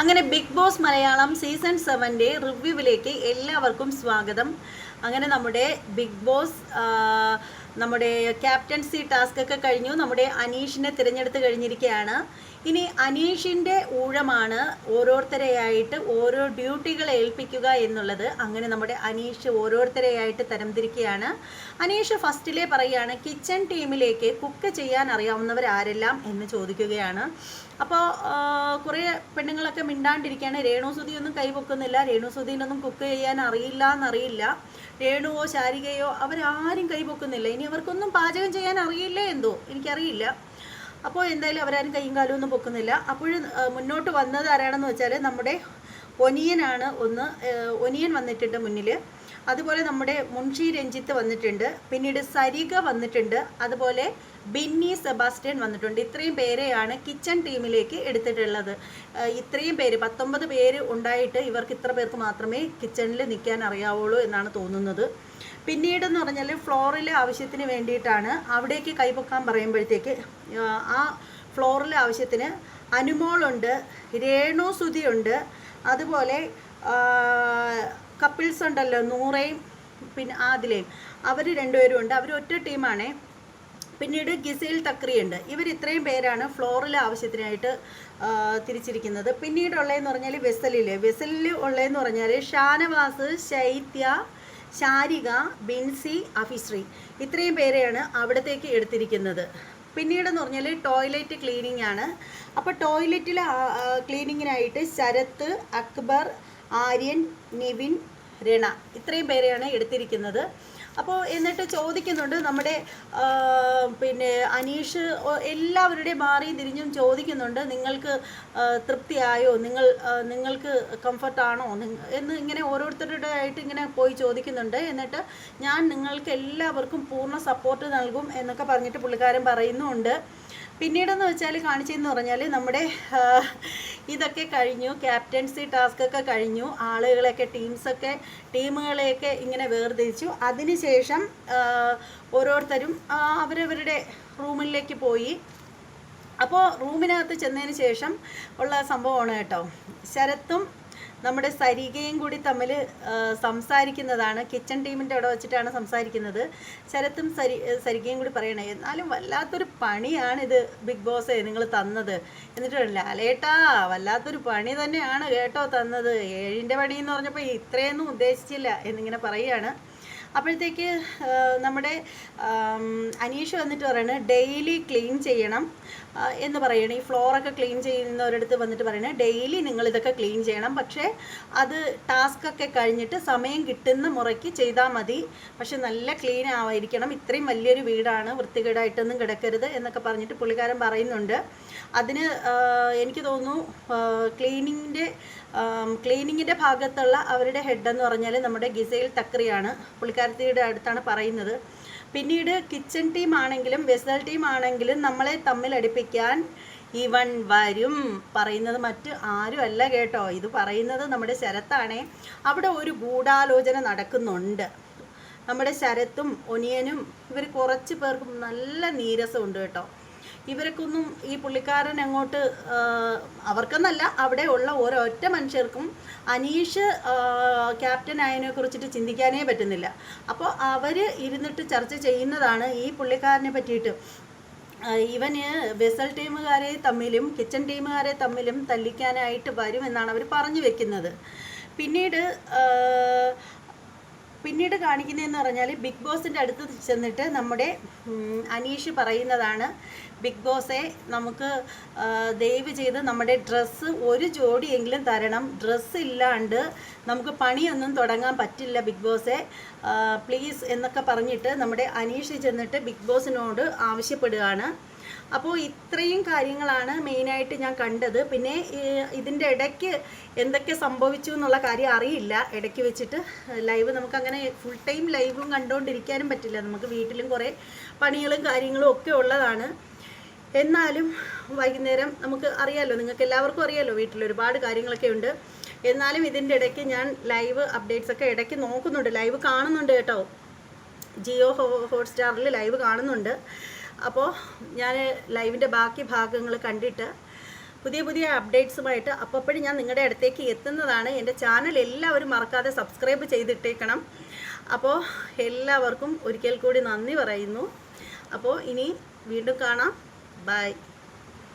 അങ്ങനെ big boss Malayalam season സെവന്റെ റിവ്യൂവിലേക്ക് എല്ലാവർക്കും സ്വാഗതം. അങ്ങനെ നമ്മുടെ ബിഗ് ബോസ് നമ്മുടെ ക്യാപ്റ്റൻസി ടാസ്ക് ഒക്കെ കഴിഞ്ഞു. നമ്മുടെ അനീഷിനെ തിരഞ്ഞെടുത്ത് കഴിഞ്ഞിരിക്കുകയാണ്. ഇനി അനീഷിന്റെ ഊഴമാണ് ഓരോരുത്തരെയായിട്ട് ഓരോ ഡ്യൂട്ടികൾ ഏൽപ്പിക്കുക എന്നുള്ളത്. അങ്ങനെ നമ്മുടെ അനീഷ് ഓരോരുത്തരെയായിട്ട് തരംതിരിക്കുകയാണ്. അനീഷ് ഫസ്റ്റിലെ പറയുകയാണ് കിച്ചൺ ടീമിലേക്ക് കുക്ക് ചെയ്യാൻ അറിയാവുന്നവർ ആരെല്ലാം എന്ന് ചോദിക്കുകയാണ്. അപ്പോൾ കുറേ പെണ്ണുങ്ങളൊക്കെ മിണ്ടാണ്ടിരിക്കുകയാണ്. രേണുസുതി ഒന്നും കൈപൊക്കുന്നില്ല രേണുസുതിനൊന്നും കുക്ക് ചെയ്യാൻ അറിയില്ല എന്നറിയില്ല. രേണുവോ ശാരികയോ അവരാരും കൈപൊക്കുന്നില്ല ഇനി അവർക്കൊന്നും പാചകം ചെയ്യാൻ അറിയില്ല എന്തോ? എനിക്കറിയില്ല. അപ്പോൾ എന്തായാലും അവരാരും കൈയും കാലും ഒന്നും പൊക്കുന്നില്ല. അപ്പോഴും മുന്നോട്ട് വന്നത് ആരാണെന്ന് വെച്ചാൽ നമ്മുടെ ഒനിയനാണ് ഒന്ന് ഒനിയൻ വന്നിട്ടുണ്ട് മുന്നിൽ അതുപോലെ നമ്മുടെ മുൻഷി രഞ്ജിത്ത് വന്നിട്ടുണ്ട്. പിന്നീട് സരിക വന്നിട്ടുണ്ട്. അതുപോലെ ബിന്നി സെബാസ്റ്റ്യൻ വന്നിട്ടുണ്ട്. ഇത്രയും പേരെയാണ് കിച്ചൺ ടീമിലേക്ക് എടുത്തിട്ടുള്ളത്. ഇത്രയും പേര് പത്തൊമ്പത് പേര് ഉണ്ടായിട്ട് ഇവർക്ക് ഇത്ര പേർക്ക് മാത്രമേ കിച്ചണിൽ നിൽക്കാൻ അറിയാവുള്ളൂ എന്നാണ് തോന്നുന്നത്. പിന്നീടെന്ന് പറഞ്ഞാൽ ഫ്ലോറിലെ ആവശ്യത്തിന് വേണ്ടിയിട്ടാണ് അവിടേക്ക് കൈപൊക്കാൻ പറയുമ്പോഴത്തേക്ക് ആ, ഫ്ലോറിലെ ആവശ്യത്തിന് അനുമോളുണ്ട് രേണു സുതിയുണ്ട് അതുപോലെ കപ്പിൾസ് ഉണ്ടല്ലോ നൂറയും പിന്നെ ആദിലയും. അവർ രണ്ടുപേരും ഉണ്ട്. അവർ ഒറ്റ ടീമാണേ. പിന്നീട് ഗിസൈൽ തക്രിയുണ്ട്. ഇവർ ഇത്രയും പേരാണ് ഫ്ലോറിലെ ആവശ്യത്തിനായിട്ട് തിരിച്ചിരിക്കുന്നത്. പിന്നീടുള്ളതെന്ന് പറഞ്ഞാൽ വെസലിൽ വെസലിൽ ഉള്ളതെന്ന് പറഞ്ഞാൽ ഷാനവാസ് ശൈത്യ ശാരിക ബിൻസി അഫിശ്രീ ഇത്രയും പേരെയാണ് അവിടത്തേക്ക് എടുത്തിരിക്കുന്നത്. പിന്നീടെന്ന് പറഞ്ഞാൽ ടോയ്ലറ്റ് ക്ലീനിങ് ആണ് അപ്പോൾ ടോയ്ലറ്റിൽ ക്ലീനിങ്ങിനായിട്ട് ശരത്ത് അക്ബർ ആര്യൻ നിവിൻ രണ ഇത്രയും പേരെയാണ് എടുത്തിരിക്കുന്നത്. അപ്പോൾ എന്നിട്ട് ചോദിക്കുന്നുണ്ട് നമ്മുടെ പിന്നെ അനീഷ് എല്ലാവരുടെയും മാറി തിരിഞ്ഞും ചോദിക്കുന്നുണ്ട് നിങ്ങൾക്ക് തൃപ്തിയായോ? നിങ്ങൾ നിങ്ങൾക്ക് കംഫർട്ടാണോ എന്ന് ഇങ്ങനെ ഓരോരുത്തരുടെ ആയിട്ട് ഇങ്ങനെ പോയി ചോദിക്കുന്നുണ്ട്. എന്നിട്ട് ഞാൻ നിങ്ങൾക്ക് എല്ലാവർക്കും പൂർണ സപ്പോർട്ട് നൽകും എന്നൊക്കെ പറഞ്ഞിട്ട് പുള്ളിക്കാരൻ പറയുന്നുമുണ്ട് പിന്നീടെന്ന് വെച്ചാൽ കാണിച്ചതെന്ന് പറഞ്ഞാൽ നമ്മുടെ ഇതൊക്കെ കഴിഞ്ഞു ക്യാപ്റ്റൻസി ടാസ്ക് ഒക്കെ കഴിഞ്ഞു ആളുകളെയൊക്കെ ടീംസൊക്കെ ടീമുകളെയൊക്കെ ഇങ്ങനെ വേർതിരിച്ചു. അതിനുശേഷം ഓരോരുത്തരും അവരവരുടെ റൂമിലേക്ക് പോയി. അപ്പോൾ റൂമിനകത്ത് ചെന്നതിന് ശേഷം ഉള്ള സംഭവമാണ് കേട്ടോ. ശരത്തും നമ്മുടെ സരികയും കൂടി തമ്മിൽ സംസാരിക്കുന്നതാണ്. കിച്ചൺ ടീമിന്റെ അവിടെ വെച്ചിട്ടാണ് സംസാരിക്കുന്നത്. ശരത്തും സരി സരികയും കൂടി പറയണേ എന്നാലും വല്ലാത്തൊരു പണിയാണ് ഇത് ബിഗ് ബോസ് നിങ്ങൾ തന്നത്. എന്നിട്ട് ലാലേട്ടാ വല്ലാത്തൊരു പണി തന്നെയാണ് കേട്ടോ തന്നത്. ഏഴിന്റെ പണി എന്ന് പറഞ്ഞപ്പോൾ ഇത്രയൊന്നും ഉദ്ദേശിച്ചില്ല എന്നിങ്ങനെ പറയുകയാണ് അപ്പോഴത്തേക്ക് നമ്മുടെ അനീഷ് വന്നിട്ട് പറയണത് ഡെയിലി ക്ലീൻ ചെയ്യണം. എന്ന് പറയണം. ഈ ഫ്ലോറൊക്കെ ക്ലീൻ ചെയ്യുന്നവരടുത്ത് വന്നിട്ട് പറയണേ ഡെയിലി നിങ്ങൾ ഇതൊക്കെ ക്ലീൻ ചെയ്യണം. പക്ഷേ അത് ടാസ്ക് ഒക്കെ കഴിഞ്ഞിട്ട് സമയം കിട്ടുന്ന മുറയ്ക്ക് ചെയ്താൽ മതി. പക്ഷെ നല്ല ക്ലീൻ ആവായിരിക്കണം ഇത്രയും വലിയൊരു വീടാണ്. വൃത്തികേടായിട്ടൊന്നും കിടക്കരുത് എന്നൊക്കെ പറഞ്ഞിട്ട് പുള്ളിക്കാരൻ പറയുന്നുണ്ട്. അതിന് എനിക്ക് തോന്നുന്നു ക്ലീനിങ്ങിന്റെ ക്ലീനിങ്ങിന്റെ ഭാഗത്തുള്ള അവരുടെ ഹെഡ് എന്ന് പറഞ്ഞാൽ നമ്മുടെ ഗിസൈൽ തക്രിയാണ് പുള്ളിക്കാരത്തിയുടെ അടുത്താണ് പറയുന്നത്. പിന്നീട് കിച്ചൺ ടീം ആണെങ്കിലും വെസൽ ടീം ആണെങ്കിലും നമ്മളെ തമ്മിൽ അടുപ്പിക്കാൻ ഇവൻ വരും പറയുന്നത് മറ്റ് ആരും അല്ല കേട്ടോ. ഇത് പറയുന്നത് നമ്മുടെ ശരത്താണേ. അവിടെ ഒരു ഗൂഢാലോചന നടക്കുന്നുണ്ട്. നമ്മുടെ ശരത്തും ഒനിയനും ഇവർ കുറച്ച് പേർക്കും നല്ല നീരസമുണ്ട് കേട്ടോ. ഇവർക്കൊന്നും ഈ പുള്ളിക്കാരൻ അങ്ങോട്ട് അവർക്കെന്നല്ല അവിടെ ഉള്ള ഓരോറ്റ മനുഷ്യർക്കും അനീഷ് ക്യാപ്റ്റൻ ആയതിനെ കുറിച്ചിട്ട് ചിന്തിക്കാനേ പറ്റുന്നില്ല. അപ്പോൾ അവർ ഇരുന്നിട്ട് ചർച്ച ചെയ്യുന്നതാണ് ഈ പുള്ളിക്കാരനെ പറ്റിയിട്ട്. ഇവന് വെസൽ ടീമുകാരെ തമ്മിലും കിച്ചൺ ടീമുകാരെ തമ്മിലും തല്ലിക്കാനായിട്ട് വരും എന്നാണ് അവർ പറഞ്ഞു വെക്കുന്നത്. പിന്നീട് പിന്നീട് കാണിക്കുന്നതെന്ന് പറഞ്ഞാൽ ബിഗ് ബോസിന്റെ അടുത്ത് ചെന്നിട്ട് നമ്മുടെ അനീഷ് പറയുന്നതാണ് ബിഗ് ബോസെ നമുക്ക് ദയവ് ചെയ്ത് നമ്മുടെ ഡ്രസ്സ് ഒരു ജോഡിയെങ്കിലും തരണം. ഡ്രസ്സ് ഇല്ലാണ്ട് നമുക്ക് പണിയൊന്നും തുടങ്ങാൻ പറ്റില്ല ബിഗ് ബോസെ. പ്ലീസ് എന്നൊക്കെ പറഞ്ഞിട്ട് നമ്മുടെ അനീഷ് ചെന്നിട്ട് ബിഗ് ബോസിനോട് ആവശ്യപ്പെടുകയാണ്. അപ്പോൾ ഇത്രയും കാര്യങ്ങളാണ് മെയിനായിട്ട് ഞാൻ കണ്ടത്. പിന്നെ ഇതിന്റെ ഇടയ്ക്ക് എന്തൊക്കെ സംഭവിച്ചു എന്നുള്ള കാര്യം അറിയില്ല. ഇടയ്ക്ക് വെച്ചിട്ട് ലൈവ് നമുക്കങ്ങനെ ഫുൾ ടൈം ലൈവും കണ്ടുകൊണ്ടിരിക്കാനും പറ്റില്ല. നമുക്ക് വീട്ടിലും കുറേ പണികളും കാര്യങ്ങളും ഒക്കെ ഉള്ളതാണ്. എന്നാലും വൈകുന്നേരം നമുക്ക് അറിയാമല്ലോ നിങ്ങൾക്ക് എല്ലാവർക്കും അറിയാമല്ലോ വീട്ടിൽ ഒരുപാട് കാര്യങ്ങളൊക്കെ ഉണ്ട്. എന്നാലും ഇതിന്റെ ഇടയ്ക്ക് ഞാൻ ലൈവ് അപ്ഡേറ്റ്സ് ഒക്കെ ഇടയ്ക്ക് നോക്കുന്നുണ്ട്. ലൈവ് കാണുന്നുണ്ട് കേട്ടോ. ജിയോ ഹോ ഹോട്ട്സ്റ്റാറിൽ ലൈവ് കാണുന്നുണ്ട്. അപ്പോൾ ഞാൻ ലൈവിന്റെ ബാക്കി ഭാഗങ്ങൾ കണ്ടിട്ട് പുതിയ പുതിയ അപ്ഡേറ്റ്സുമായിട്ട് അപ്പോഴും ഞാൻ നിങ്ങളുടെ അടുത്തേക്ക് എത്തുന്നതാണ്. എന്റെ ചാനൽ എല്ലാവരും മറക്കാതെ സബ്സ്ക്രൈബ് ചെയ്തിട്ടേക്കണം. അപ്പോൾ എല്ലാവർക്കും ഒരിക്കൽ കൂടി നന്ദി പറയുന്നു. അപ്പോൾ ഇനി വീണ്ടും കാണാം. ബൈ.